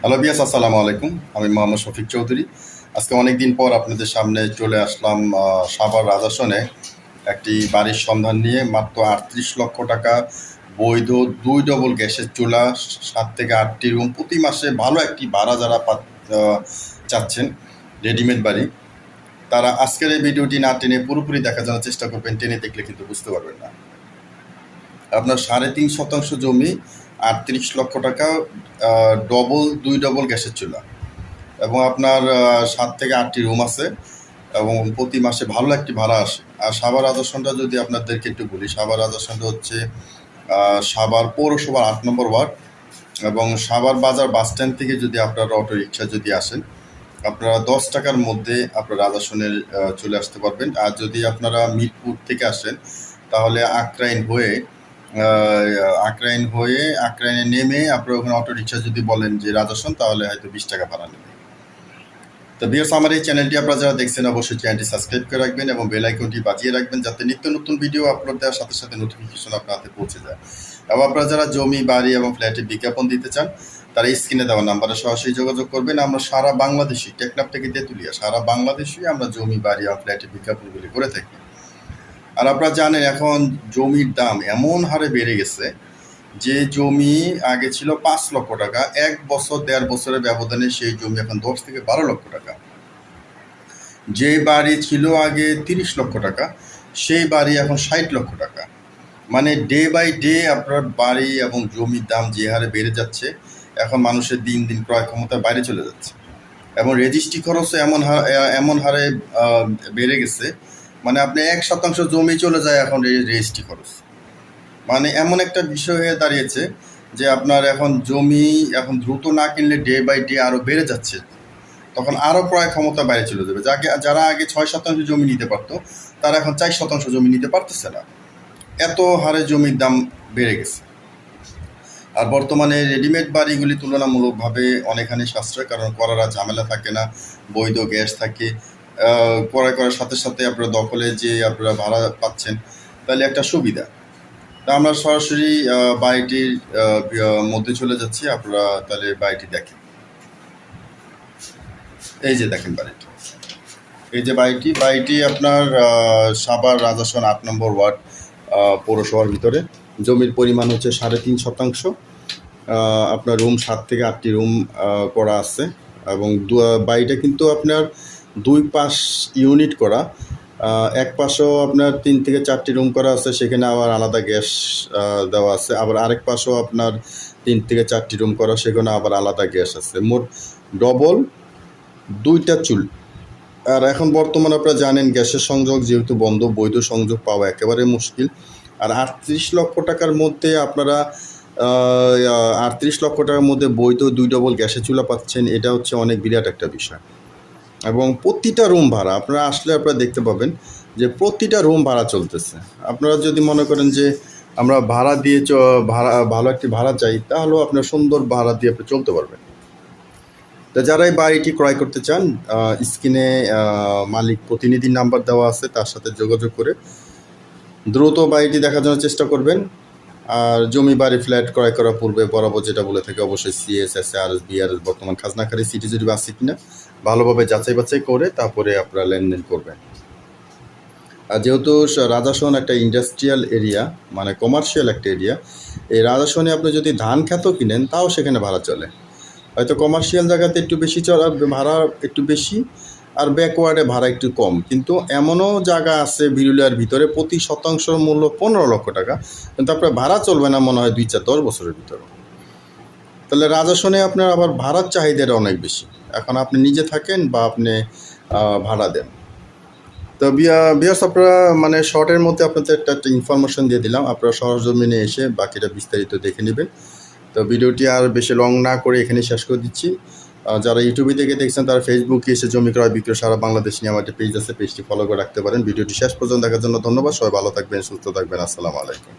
Hello বিয়াস, আসসালামু আলাইকুম। আমি মোহাম্মদ শফিক চৌধুরী। আজকে অনেক দিন পর আপনাদের সামনে চলে আসলাম সাভার রাজাসনে একটি বাড়ির সন্ধান নিয়ে। মাত্র আটত্রিশ লক্ষ টাকা বৈধ দুই ডবল গ্যাসের চুলা, সাত থেকে আটটি রুম প্রতি মাসে ভালো একটি ভাড়া যারা পা- চাচ্ছেন রেডিমেড বাড়ি, তারা আজকের এই ভিডিওটি না টেনে পুরোপুরি দেখার জন্য চেষ্টা করবেন। টেনে দেখলে কিন্তু বুঝতে পারবেন না। আপনার সাড়ে তিন শতাংশ জমি আটত্রিশ লক্ষ টাকা ডবল দুই ডবল গ্যাসের চুলা। এবং আপনার সাত থেকে আটটি রুম আছে, এবং প্রতি মাসে ভালো একটি ভাড়া আসে। আর সাভার আদর্শনটা যদি আপনাদেরকে একটু বলি, সাভার আদর্শনটা হচ্ছে সাভার পৌরসভার আট নম্বর ওয়ার্ড। এবং সাভার বাজার বাস স্ট্যান্ড থেকে যদি আপনারা অটো রিক্সা যদি আসেন, আপনারা দশ টাকার মধ্যে আপনারা আদর্শনের চলে আসতে পারবেন। আর যদি আপনারা মিরপুর থেকে আসেন, তাহলে আক্রাইন হয়ে আক্রাইন হয়ে, আক্রাইনে নেমে আপনারা ওখানে অটো রিক্সা যদি বলেন যে রাজাসন তাহলে হয়তো বিশ টাকা ভাড়া নেবে। তো বিয়ার্স আমার এই চ্যানেলটি আপনারা যারা দেখছেন, অবশ্যই চ্যানেলটি সাবস্ক্রাইব করে রাখবেন এবং বেল আইকনটি বাজিয়ে রাখবেন যাতে নিত্য নতুন ভিডিও আপলোড দেওয়ার সাথে সাথে নোটিফিকেশন আপনার হাতে পৌঁছে যায়। এবং আপনারা যারা জমি, বাড়ি এবং ফ্ল্যাটের বিজ্ঞাপন দিতে চান, তারা স্ক্রিনে দেওয়া নাম্বারে সরাসরি যোগাযোগ করবেন। আমরা সারা বাংলাদেশি টেকনাপ থেকে তেঁতুলিয়া, সারা বাংলাদেশে আমরা জমি, বাড়ি এবং ফ্ল্যাটের বিজ্ঞাপনগুলি করে থাকি। আর আপনারা জানেন এখন জমির দাম এমন হারে বেড়ে গেছে যে জমি আগে ছিল পাঁচ লক্ষ টাকা, এক বছর, দেড় বছরের ব্যবধানে সেই জমি এখন দশ থেকে বারো লক্ষ টাকা। যে বাড়ি ছিল আগে তিরিশ লক্ষ টাকা, সেই বাড়ি এখন ষাট লক্ষ টাকা। মানে ডে বাই ডে আপনার বাড়ি এবং জমির দাম যে হারে বেড়ে যাচ্ছে, এখন মানুষের দিন দিন ক্রয় ক্ষমতা বাইরে চলে যাচ্ছে। এবং রেজিস্ট্রি খরচও এমন হার এমন হারে বেড়ে গেছে মানে আপনি এক শতাংশ জমি চলে যায় এখন রেজিস্ট্রি খরচ। মানে এমন একটা বিষয় হয়ে দাঁড়িয়েছে যে আপনার এখন জমি এখন দ্রুত না কিনলে ডে বাই ডে আরও বেড়ে যাচ্ছে। তখন আরও ক্রয় ক্ষমতা বাইরে চলে যাবে। যাকে, যারা আগে ছয় শতাংশ জমি নিতে পারতো, তারা এখন চার শতাংশ জমি নিতে পারতেছে না। এত হারে জমির দাম বেড়ে গেছে। আর বর্তমানে রেডিমেড বাড়িগুলি তুলনামূলকভাবে অনেকখানি সাশ্রয়, কারণ করার ঝামেলা থাকে না, বৈধ গ্যাস থাকে ক্রয় করার সাথে সাথে আপনারা দখলে যে আপনারা ভাড়া পাচ্ছেন, তাহলে একটা সুবিধা। তা আমরা সরাসরি বাড়িটির মধ্যে চলে যাচ্ছি, আপনারা তাহলে বাড়িটি দেখেন। এই যে দেখেন বাড়িটি। এই যে বাড়িটি বাড়িটি আপনার সাবার রাজাসন আট নম্বর ওয়ার্ড পৌরসভার ভিতরে। জমির পরিমাণ হচ্ছে সাড়ে তিন শতাংশ। আপনার রুম সাত থেকে আটটি রুম করা আছে। এবং বাড়িটা কিন্তু আপনার দুই পাশ ইউনিট করা। এক পাশেও আপনার তিন থেকে চারটি রুম করা আছে, সেখানে আবার আলাদা গ্যাস দেওয়া আছে। আবার আরেক পাশেও আপনার তিন থেকে চারটি রুম করা, সেখানে আবার আলাদা গ্যাস আছে। মোট ডবল দুইটা চুল। আর এখন বর্তমানে আপনারা জানেন, গ্যাসের সংযোগ যেহেতু বন্ধ, বৈধ সংযোগ পাওয়া একেবারে মুশকিল। আর আটত্রিশ লক্ষ টাকার মধ্যে আপনারা আটত্রিশ লক্ষ টাকার মধ্যে বৈধ দুই ডবল গ্যাসের চুলা পাচ্ছেন, এটা হচ্ছে অনেক বিরাট একটা বিষয়। এবং প্রতিটা রুম ভাড়া, আপনারা আসলে আপনারা দেখতে পাবেন যে প্রতিটা রুম ভাড়া চলতেছে। আপনারা যদি মনে করেন যে আমরা ভাড়া দিয়ে চ- ভাড়া, ভালো একটি ভাড়া চাই, তাহলেও আপনার সুন্দর ভাড়া দিয়ে আপনি চলতে পারবেন। তা যারা এই বাড়িটি ক্রয় করতে চান স্ক্রিনে মালিক প্রতিনিধির নাম্বার দেওয়া আছে, তার সাথে যোগাযোগ করে দ্রুত বাড়িটি দেখার জন্য চেষ্টা করবেন। আর জমি বাড়ি ফ্ল্যাট ক্রয় করার পূর্বে বরাবর যেটা বলে থাকে, অবশ্যই CS S R S BRS বর্তমান খাজনাকারী সিটি যদি আছে কিনা, ভালোভাবে যাচাই বাছাই করে তারপরে আপনারা লেনদেন করবেন। আর যেহেতু রাজাসন একটা ইন্ডাস্ট্রিয়াল এরিয়া মানে কমার্শিয়াল একটা এরিয়া এই রাজাসনে আপনি যদি ধান খেতও কিনেন, তাও সেখানে ভাড়া চলে। হয়তো কমার্শিয়াল জায়গাতে একটু বেশি চলা ভাড়া একটু বেশি আর ব্যাকওয়ার্ডে ভাড়া একটু কম। কিন্তু এমনও জায়গা আছে বিরুলিয়ার ভিতরে, প্রতি শতাংশের মূল্য পনেরো লক্ষ টাকা। কিন্তু আপনার ভাড়া চলবে না মনে হয় দুই চার দশ বছরের ভিতরে। তাহলে রাজাসনে আপনার আবার ভাড়ার চাহিদাটা অনেক বেশি। এখন আপনি নিজে থাকেন বা আপনি ভাড়া দেন। তো বিয়া বিয়ার্স আপনারা মানে শর্টের মধ্যে আপনাদের একটা ইনফরমেশন দিয়ে দিলাম। আপনারা সরজমিনে এসে বাকিটা বিস্তারিত দেখে নেবেন। তো ভিডিওটি আর বেশি লং না করে এখানে শেষ করে দিচ্ছি। যারা ইউটিউবে থেকে দেখছেন, তারা ফেসবুকে এসে জমি ক্রয়, বিক্রয় সারা বাংলাদেশ নিয়ে আমার পেজ আছে পেজটি ফলো করে রাখতে পারেন। ভিডিওটি শেষ পর্যন্ত দেখার জন্য ধন্যবাদ। সবাই ভালো থাকবেন, সুস্থ থাকবেন। আসসালামু আলাইকুম।